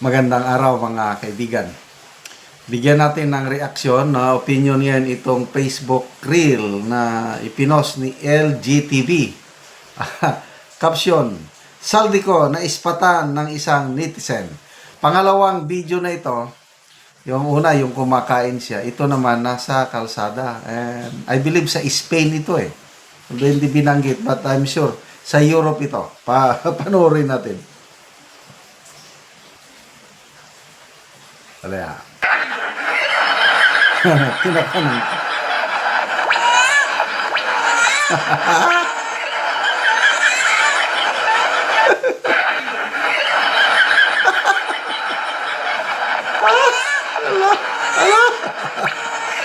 Magandang araw mga kaibigan. Bigyan natin ng reaksyon na opinion yan itong Facebook Reel na ipinos ni LGTV. Caption, Saldico na ispatan ng isang netizen. Pangalawang video na ito, yung una yung kumakain siya, ito naman nasa kalsada. And I believe sa Spain ito eh. Hindi binanggit but I'm sure sa Europe ito. Pa panoorin natin. Wala yan. Tinakanan.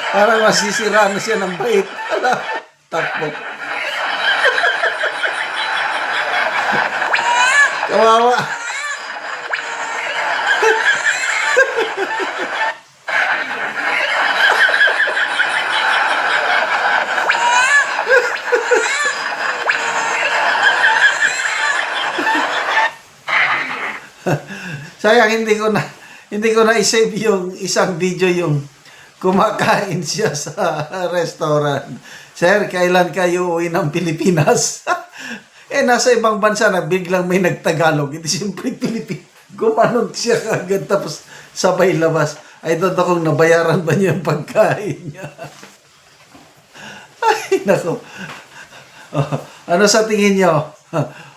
Parang masisira na siya ng bait. Ala, takbo. Kawawa. Sayang hindi ko na hindi ko na i-save yung isang video yung kumakain siya sa restaurant. Sir, kailan kayo uwi ng Pilipinas? eh, nasa ibang bansa na biglang may nagtagalog. Hindi siyempre Pilipino. Gumanon siya agad tapos sabay labas. I don't know nabayaran ba niya yung pagkain niya. Ay, nako. Oh, ano sa tingin niyo?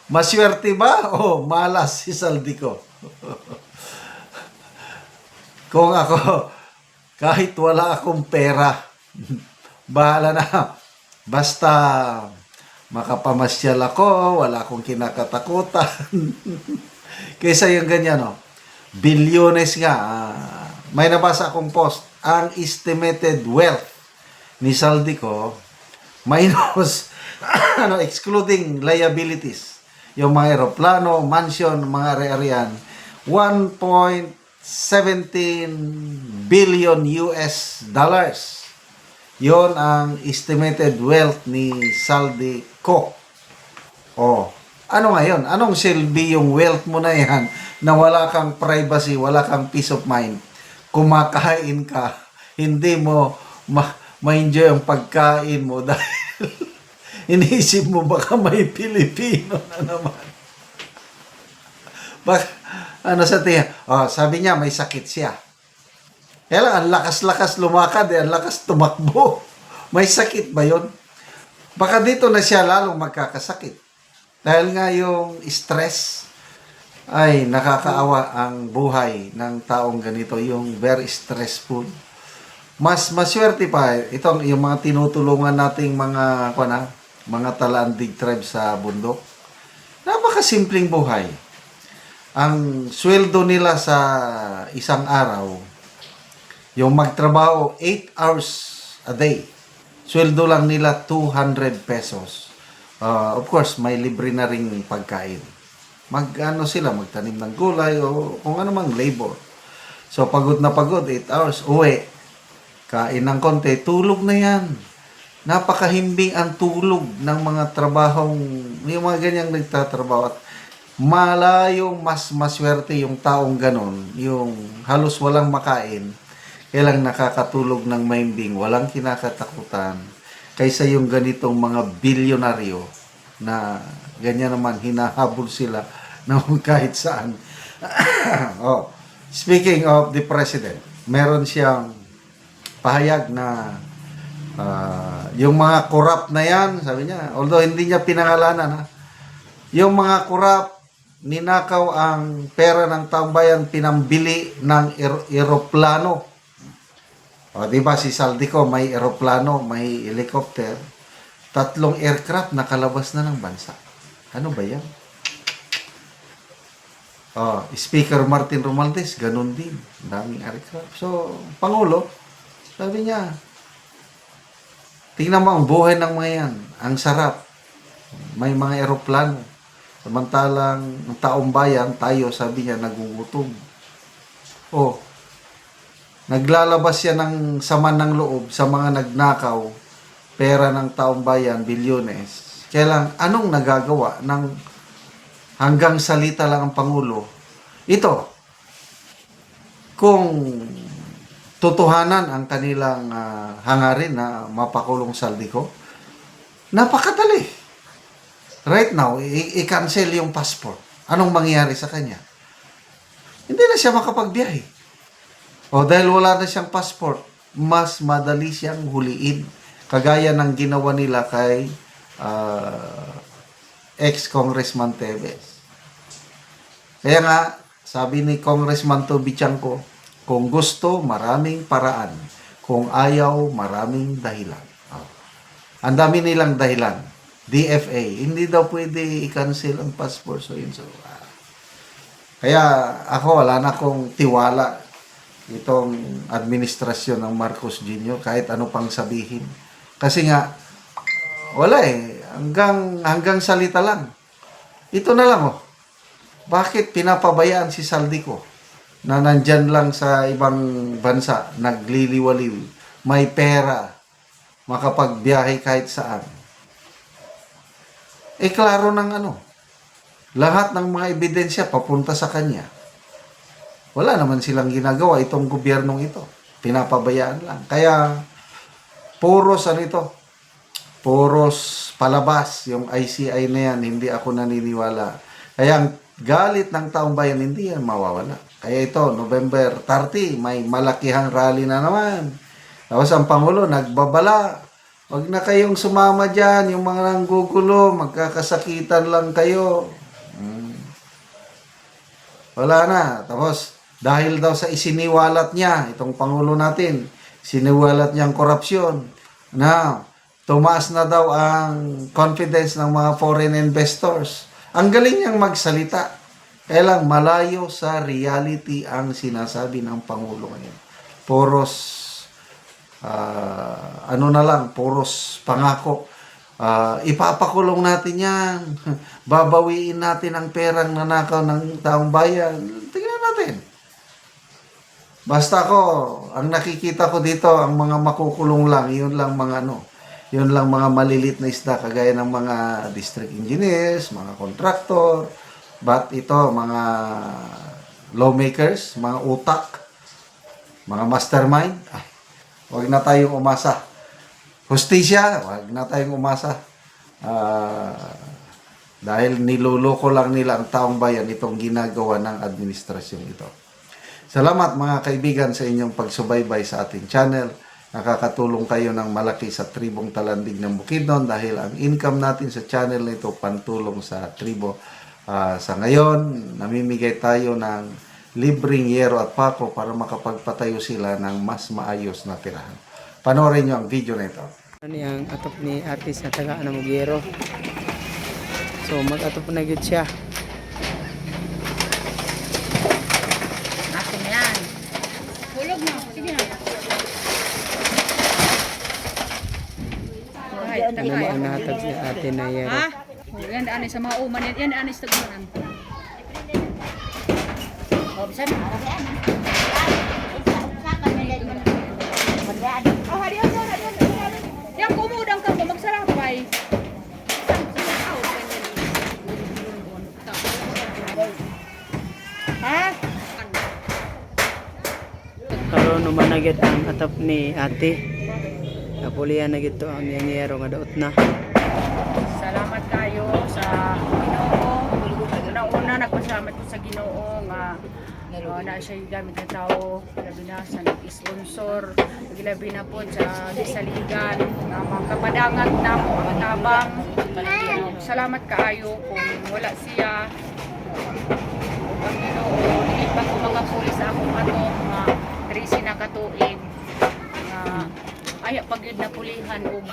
Maswerte ba o malas si Saldico? Kung ako, kahit wala akong pera, bahala na. Basta makapamasyal ako, wala akong kinakatakutan. Kaysa yung ganyan, no? Bilyones nga. ah, may nabasa akong post. Ang estimated wealth ni Saldico minus ano, excluding liabilities. Yung mga aeroplano, mansion, mga re-arian, 1.17 billion US dollars. Yon ang estimated wealth ni Saldi Co. Oh, ano ngayon? Anong silbi yung wealth mo na yan na wala kang privacy, wala kang peace of mind? Kumakain ka, hindi mo ma- ma-enjoy ang pagkain mo dahil iniisip mo baka may Pilipino na naman. Bak, ano sa tingin? Oh, sabi niya may sakit siya. Kaya lang, ang lakas-lakas lumakad eh, ang lakas tumakbo. May sakit ba yon? Baka dito na siya lalong magkakasakit. Dahil nga yung stress ay nakakaawa ang buhay ng taong ganito, yung very stressful. Mas maswerte pa itong yung mga tinutulungan nating mga kuana, mga talandig tribe sa bundok. Napakasimpleng buhay. Ang sweldo nila sa isang araw, yung magtrabaho 8 hours a day, sweldo lang nila 200 pesos. Uh, of course, may libre na ring pagkain. Mag ano sila, magtanim ng gulay o kung ano mang labor. So pagod na pagod, 8 hours, uwi. Kain ng konti, tulog na yan. Napakahimbing ang tulog ng mga trabahong, yung mga ganyang nagtatrabaho. At malayong mas maswerte yung taong ganon, yung halos walang makain, kailang nakakatulog ng maimbing, walang kinakatakutan, kaysa yung ganitong mga bilyonaryo na ganyan naman hinahabol sila ng kahit saan. oh, speaking of the president, meron siyang pahayag na ah, yung mga corrupt na yan, sabi niya, although hindi niya pinangalanan, ha, yung mga corrupt, ninakaw ang pera ng taong bayan, pinambili ng er- eroplano. O, di ba si Saldico may eroplano, may helicopter, tatlong aircraft nakalabas na ng bansa. Ano ba yan? Oh, Speaker Martin Romualdez, ganun din. Daming aircraft. So, Pangulo, sabi niya, tingnan mo ang buhay ng mga yan. Ang sarap. May mga eroplano. Samantalang ang taong bayan, tayo, sabi niya, nagugutom. Oh, naglalabas siya ng sama ng loob sa mga nagnakaw, pera ng taong bayan, bilyones. Kaya lang, anong nagagawa ng hanggang salita lang ang Pangulo? Ito, kung totohanan ang kanilang ah, hangarin na mapakulong Saldico, napakadali. Right now, i-cancel yung passport. Anong mangyayari sa kanya? Hindi na siya makapagbiyahe. O dahil wala na siyang passport, mas madali siyang huliin. Kagaya ng ginawa nila kay ah, ex-Congressman Tevez. Kaya nga, sabi ni Congressman Tobichanko, kung gusto, maraming paraan. Kung ayaw, maraming dahilan. Ah. Ang dami nilang dahilan. DFA, hindi daw pwede i-cancel ang passport. So, yun. So, ah. Kaya ako, wala na akong tiwala itong administrasyon ng Marcos Jr. kahit ano pang sabihin. Kasi nga, wala eh. Hanggang, hanggang salita lang. Ito na lang oh. Bakit pinapabayaan si Saldico na nandyan lang sa ibang bansa, nagliliwaliw, may pera, makapagbiyahe kahit saan? Eh, klaro ng ano, lahat ng mga ebidensya papunta sa kanya. Wala naman silang ginagawa itong gobyernong ito. Pinapabayaan lang. Kaya, puros ano ito, puros palabas yung ICI na yan, hindi ako naniniwala. Kaya ang galit ng taong bayan, hindi yan mawawala. Kaya ito, November 30, may malakihang rally na naman. Tapos ang Pangulo, nagbabala. Huwag na kayong sumama dyan, yung mga nanggugulo, magkakasakitan lang kayo. Hmm. Wala na. Tapos, dahil daw sa isiniwalat niya, itong Pangulo natin, siniwalat niyang korupsyon, na tumaas na daw ang confidence ng mga foreign investors. Ang galing niyang magsalita. Kaya malayo sa reality ang sinasabi ng Pangulo ngayon. Poros, ah, ano na lang, poros pangako. Ah, ipapakulong natin yan. Babawiin natin ang perang nanakaw ng taong bayan. Tingnan natin. Basta ko, ang nakikita ko dito, ang mga makukulong lang, yun lang mga ano, yun lang mga malilit na isda, kagaya ng mga district engineers, mga contractor, but ito, mga lawmakers, mga utak, mga mastermind, ay, wag na tayong umasa. Hustisya, wag na tayong umasa. Ah, dahil niloloko lang nila ang taong bayan itong ginagawa ng administrasyon ito. Salamat mga kaibigan sa inyong pagsubaybay sa ating channel. Nakakatulong kayo ng malaki sa tribong talandig ng Bukidnon dahil ang income natin sa channel na ito pantulong sa tribo. Ah, sa ngayon, namimigay tayo ng libreng yero at pako para makapagpatayo sila ng mas maayos na tirahan. Panoorin nyo ang video na ito. Ano yung atop ni artist na taga Anamugero. So mag-atop na gid siya. Akin na yan. Hulog na. Sige na. Ano mo ang nahatag si ate na yero. Ha? Oh, yan ani sa mga uman yan. Yan ani sa tagunan. Oh, bisa na. Oh, hadi hadi hadi hadi. Yang kumudang ka magsarapay. Ha? Karon naman na ang atop ni ate. Napulian na gid to ang yang yero nga daot na. Nagpasalamat ko sa Ginoo nga uh, na siya yung gamit ng tao, labi na sa nag-sponsor, labi na po sa disaligan, na mga kapadangat na mo, mga tabang. Uh, salamat kaayo kung wala siya. Ang Ginoo, hindi pa ko makapuli sa akong ato, nga 13 na katuig. Nga, aya pag yun napulihan og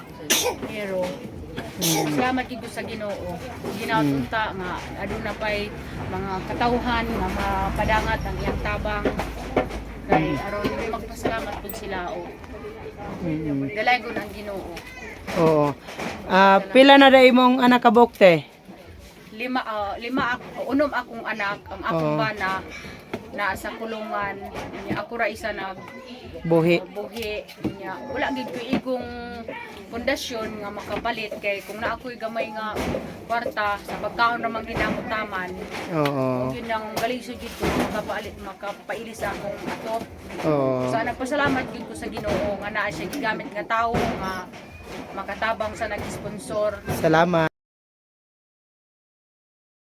hero Salamat gid sa Ginoo. Ginautunta nga aduna pay mga katawhan nga mapadangat ang iyang tabang. Kay aron magpasalamat pud sila o Mm. dalay ko ang Ginoo. Oo. Ah, pila na dai imong anak kabukte? Lima ah, lima ako, unom akong anak, ang akong bana naa sa kulungan nya ako ra isa nag Buhi. buhi nya wala gid ko igong pundasyon nga makapalit kay kung na ako'y gamay nga kwarta sa pagkaon ra man ang utaman Oo. yun ang galing sa gid ko makapalit makapailis akong ato Oo. So nagpasalamat gid ko sa Ginoo nga naa siya gigamit nga tawo nga makatabang sa nag-sponsor Salamat.